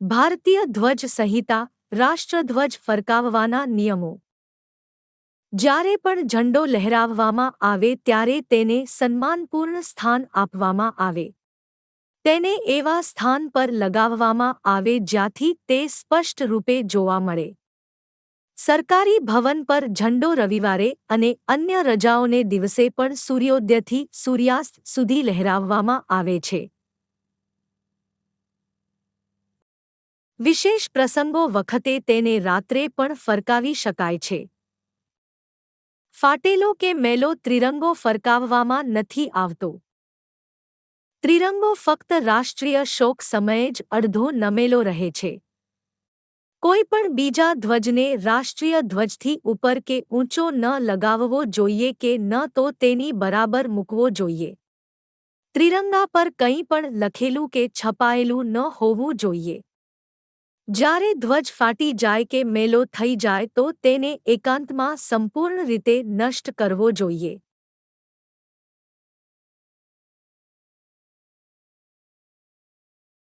ભારતીય ધ્વજ સંહિતા, રાષ્ટ્રધ્વજ ફરકાવવાના નિયમો. જ્યારે પણ ઝંડો લહેરાવવામાં આવે ત્યારે તેને સન્માનપૂર્ણ સ્થાન આપવામાં આવે. તેને એવા સ્થાન પર લગાવવામાં આવે જ્યાંથી તે સ્પષ્ટ રૂપે જોવા મળે. સરકારી ભવન પર ઝંડો રવિવારે અને અન્ય રજાઓને દિવસે પણ સૂર્યોદયથી સૂર્યાસ્ત સુધી લહેરાવવામાં આવે છે. વિશેષ પ્રસંગો વખતે તેને રાત્રે પણ ફરકાવી શકાય છે. ફાટેલો કે મેલો ત્રિરંગો ફરકાવવામાં નથી આવતો. ત્રિરંગો ફક્ત રાષ્ટ્રીય શોક સમયે જ અડધો નમેલો રહે છે. કોઈ પણ બીજા ધ્વજને રાષ્ટ્રીય ધ્વજથી ઉપર કે ઊંચો ન લગાવવો જોઈએ કે ન તો તેની બરાબર મૂકવો જોઈએ. ત્રિરંગા પર કંઈ પણ લખેલું કે છપાયેલું ન હોવું જોઈએ. જ્યારે ધ્વજ ફાટી જાય કે મેલો થઈ જાય તો તેને એકાંતમાં સંપૂર્ણ રીતે નષ્ટ કરવો જોઈએ.